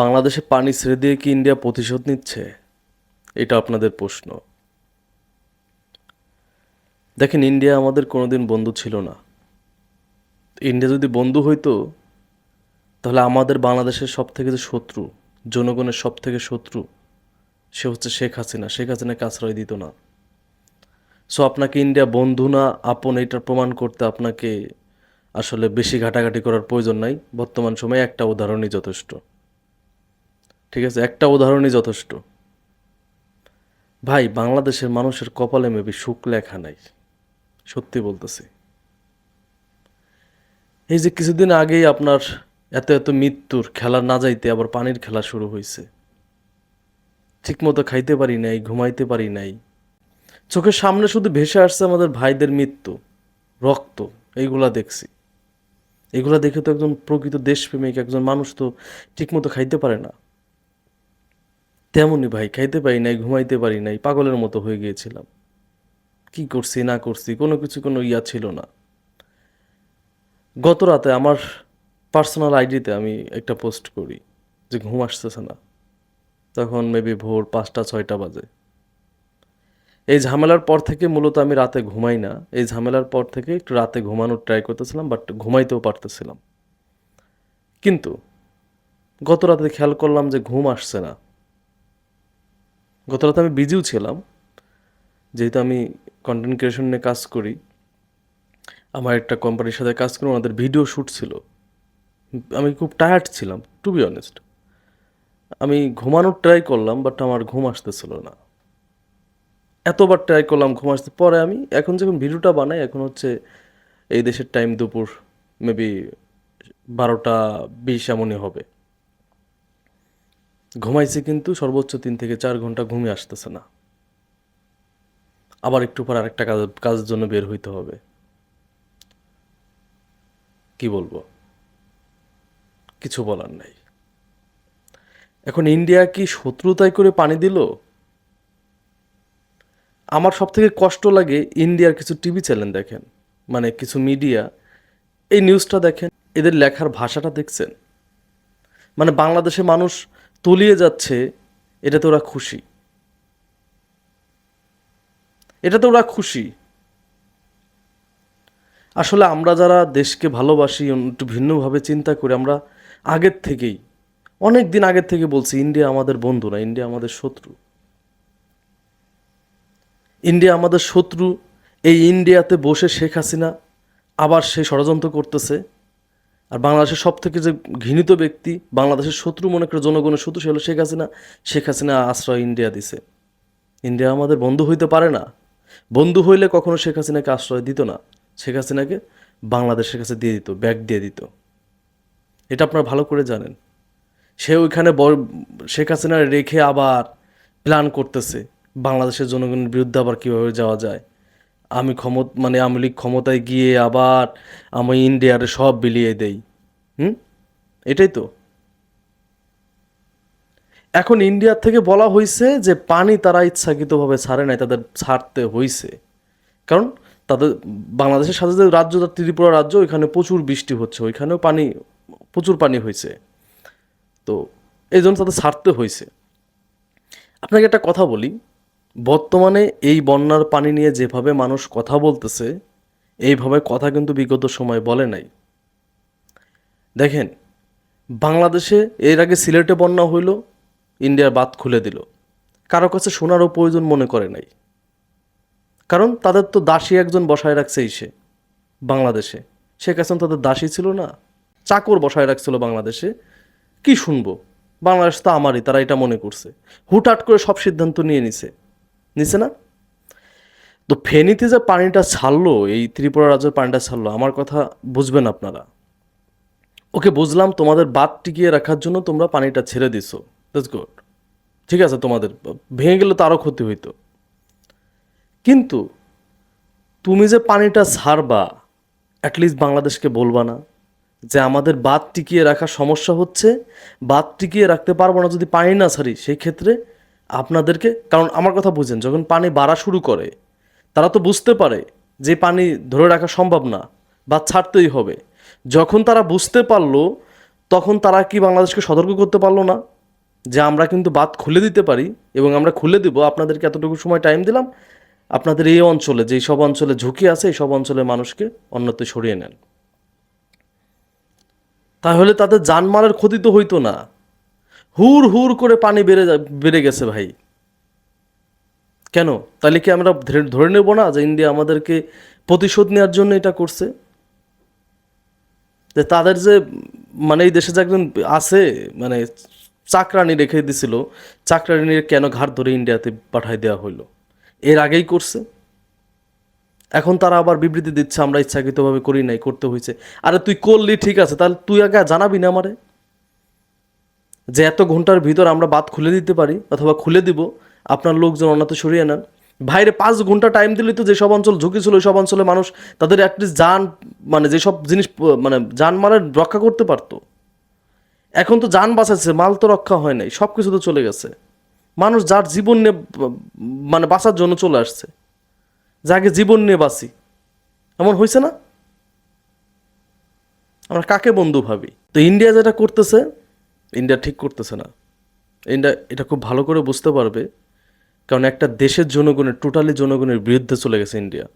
বাংলাদেশে পানি ছেড়ে দিয়ে কি ইন্ডিয়া প্রতিশোধ নিচ্ছে? এটা আপনাদের প্রশ্ন। দেখেন, ইন্ডিয়া আমাদের কোনোদিন বন্ধু ছিল না। ইন্ডিয়া যদি বন্ধু হইতো, তাহলে আমাদের বাংলাদেশের সব থেকে যে শত্রু, জনগণের সব থেকে শত্রু, সে হচ্ছে শেখ হাসিনা। শেখ হাসিনাকে আশ্রয় দিত না। সো আপনাকে ইন্ডিয়া বন্ধু না, আপন এটার প্রমাণ করতে আপনাকে আসলে বেশি ঘাটাঘাটি করার প্রয়োজন নাই। বর্তমান সময়ে একটা উদাহরণই যথেষ্ট। ঠিক আছে, একটা উদাহরণই যথেষ্ট। ভাই, বাংলাদেশের মানুষের কপালে মেবি সুখ লেখা নাই, সত্যি বলতেছি। এই যে কিছুদিন আগেই আপনার এত এত মৃত্যুর খেলা না যাইতে আবার পানির খেলা শুরু হয়েছে ঠিকমতো খাইতে পারি নাই, ঘুমাইতে পারি নাই। চোখের সামনে শুধু ভেসে আসছে আমাদের ভাইদের মৃত্যু, রক্ত, এইগুলা দেখছি। এগুলা দেখে তো একজন প্রকৃত দেশপ্রেমিক, একজন মানুষ তো ঠিকমতো খাইতে পারে না। তেমনই ভাই, খাইতে পারি নাই, ঘুমাইতে পারি নাই, পাগলের মতো হয়ে গিয়েছিলাম। কি করছি, না করছি, কোনো কিছু, কোনো ইয়া ছিল না। গত রাতে আমার পার্সোনাল আইডিতে আমি একটা পোস্ট করি যে ঘুম আসতেছে না। তখন মেবি ভোর পাঁচটা, ছয়টা বাজে। এই ঝামেলার পর থেকে মূলত আমি রাতে ঘুমাই না। এই ঝামেলার পর থেকে একটু রাতে ঘুমানোর ট্রাই করতেছিলাম বাট ঘুমাইতেও পারতেছিলাম। কিন্তু গত রাতে খেয়াল করলাম যে ঘুম আসছে না। গত রাতে আমি বিজিও ছিলাম। যেহেতু আমি কন্টেন্ট ক্রিয়েশন নিয়ে কাজ করি, আমার একটা কোম্পানির সাথে কাজ করি ওনাদের ভিডিও শ্যুট ছিল। আমি খুব টায়ার্ড ছিলাম টু বি অনেস্ট আমি ঘুমানোর ট্রাই করলাম বাট আমার ঘুম আসতেছিল না। এতবার ট্রাই করলাম, ঘুম আসতে পরে আমি এখন যখন ভিডিওটা বানাই, এখন হচ্ছে এই দেশের টাইম দুপুর মেবি বারোটা বিশ এমনই হবে। ঘুমাইছি কিন্তু সর্বোচ্চ তিন থেকে চার ঘণ্টা ঘুমিয়ে আসতেছে না। আবার একটু পর আরেকটা কাজ, কাজের জন্য বের হইতে হবে। কি বলব? কিছু বলার নাই। এখন ইন্ডিয়া কি শত্রুতায় করে পানি দিল? আমার সব থেকে কষ্ট লাগে ইন্ডিয়ার কিছু টিভি চ্যানেল দেখেন। মানে কিছু মিডিয়া, এই নিউজটা দেখেন, এদের লেখার ভাষাটা দেখছেন। মানে বাংলাদেশে মানুষ তলিয়ে যাচ্ছে এটাতে ওরা খুশি। এটাতে ওরা খুশি। আসলে আমরা যারা দেশকে ভালোবাসি, একটু ভিন্নভাবে চিন্তা করি, আমরা আগের থেকেই, অনেক দিন আগের থেকে বলছি, ইন্ডিয়া আমাদের বন্ধু না, ইন্ডিয়া আমাদের শত্রু। ইন্ডিয়া আমাদের শত্রু, এই ইন্ডিয়াতে বসে শেখ হাসিনা আবার সে ষড়যন্ত্র করতেছে। আর বাংলাদেশের সব থেকে যে ঘৃণিত ব্যক্তি, বাংলাদেশের শত্রু মনে করে জনগণের শত্রু, সে হলো শেখ হাসিনা। শেখ হাসিনা আশ্রয় ইন্ডিয়া দিছে। ইন্ডিয়া আমাদের বন্ধু হইতে পারে না। বন্ধু হইলে কখনো শেখ হাসিনাকে আশ্রয় দিত না। শেখ হাসিনাকে বাংলাদেশের কাছে দিয়ে দিত, ব্যাগ দিয়ে দিত। এটা আপনারা ভালো করে জানেন। সে ওইখানে শেখ হাসিনা রেখে আবার প্ল্যান করতেছে, বাংলাদেশের জনগণের বিরুদ্ধে আবার কীভাবে যাওয়া যায়। আমি ক্ষমত মানে আওয়ামী লীগ ক্ষমতায় গিয়ে আবার আমি ইন্ডিয়ারে সব বিলিয়ে দেই। হুম? এটাই তো। এখন ইন্ডিয়ার থেকে বলা হয়েছে যে পানি তারা ইচ্ছাকৃতভাবে ছাড়ে নাই, তাদের ছাড়তে হয়েছে কারণ তাদের বাংলাদেশের সাথে যে রাজ্য, ত্রিপুরা রাজ্য, ওইখানে প্রচুর বৃষ্টি হচ্ছে, ওইখানেও পানি, প্রচুর পানি হয়েছে তো এই জন্য তাদের ছাড়তে হয়েছে আপনাকে একটা কথা বলি বর্তমানে এই বন্যার পানি নিয়ে যেভাবে মানুষ কথা বলতেছে, এইভাবে কথা কিন্তু বিগত সময় বলে নাই। দেখেন, বাংলাদেশে এর আগে সিলেটে বন্যা হইল, ইন্ডিয়ার বাদ খুলে দিল। কারও কাছে শোনারও প্রয়োজন মনে করে নাই। কারণ তাদের তো দাসী একজন বসায় রাখছেই সে বাংলাদেশে। শেখ হাসিনা তাদের দাসী ছিল না। চাকর বসায় রাখছিল বাংলাদেশে। কি শুনব? বাংলাদেশ তো আমারই, তারা এটা মনে করছে। হুটহাট করে সব সিদ্ধান্ত নিয়ে নিছে। নিছে না? তো ফেনীতে যে পানিটা ছাড়লো, এই ত্রিপুরা রাজ্যের পানিটা ছাড়লো, আমার কথা বুঝবেন আপনারা। ওকে বুঝলাম, তোমাদের বাদ টিকিয়ে রাখার জন্য তোমরা পানিটা ছেড়ে দিছো। দ্যাটস গুড ঠিক আছে, তোমাদের। ভেঙে গেলে তো আরও ক্ষতি হইতো। কিন্তু তুমি যে পানিটা ছাড়বা অ্যাটলিস্ট বাংলাদেশকে বলবা না, যে আমাদের বাদ টিকিয়ে রাখার সমস্যা হচ্ছে বাদ টিকিয়ে রাখতে পারব না যদি পানি না ছাড়ি, সেই ক্ষেত্রে আপনাদেরকে, কারণ আমার কথা বুঝেন, যখন পানি বাড়া শুরু করে, তারা তো বুঝতে পারে যে পানি ধরে রাখা সম্ভব না বা ছাড়তেই হবে। যখন তারা বুঝতে পারল, তখন তারা কি বাংলাদেশকে সতর্ক করতে পারল না? যে আমরা কিন্তু বাদ খুলে দিতে পারি এবং আমরা খুলে দিব, আপনাদেরকে এতটুকু সময় টাইম দিলাম, আপনাদের এই অঞ্চলে যেই সব অঞ্চলে ঝুঁকি আছে, এই সব অঞ্চলের মানুষকে অন্যত্র সরিয়ে নেন। তাহলে তাদের জানমালের ক্ষতি তো হইতো না। হুর হুর করে পানি বেড়ে বেড়ে গেছে ভাই। কেন? তাহলে কি আমরা ধরে- ধরে নেব না যে ইন্ডিয়া আমাদেরকে প্রতিশোধ নেওয়ার জন্য এটা করছে? যে তাদের যে মানে এই দেশে যে একজন আছে মানে চাকরানি রেখে দিছিল চাকরানির কেন ঘাট ধরে ইন্ডিয়াতে পাঠাই দেওয়া হইল? এর আগেই করছে। এখন তারা আবার বিবৃতি দিচ্ছে, আমরা ইচ্ছাকৃতভাবে করি নাই, করতে হয়েছে আরে তুই করলি ঠিক আছে, তাহলে তুই আগে জানাবি না আমারে? যে এত ঘণ্টার ভিতর আমরা বাদ খুলে দিতে পারি অথবা খুলে দিব, আপনার লোকজন অন্যত সরিয়ে নেন। ভাইরে, পাঁচ ঘণ্টা টাইম দিলে তো যেসব অঞ্চল ঝুঁকি ছিল সব অঞ্চলে মানুষ তাদের অ্যাটলিস্ট যান মানে যেসব জিনিস মানে যানমালের রক্ষা করতে পারতো। এখন তো যান বাঁচাচ্ছে, মাল তো রক্ষা হয় নাই সব কিছু তো চলে গেছে। মানুষ যার জীবন নিয়ে মানে বাঁচার জন্য চলে আসছে। যাকে জীবন নিয়ে বাঁচি। এমন হয়েছে না? আমরা কাকে বন্ধু ভাবি? তো ইন্ডিয়া যেটা করতেছে ইন্ডিয়া ঠিক করতেছে না। ইন্ডিয়া এটা খুব ভালো করে বুঝতে পারবে, কারণ একটা দেশের জনগণের টোটালি জনগণের বিরুদ্ধে চলে গেছে ইন্ডিয়া।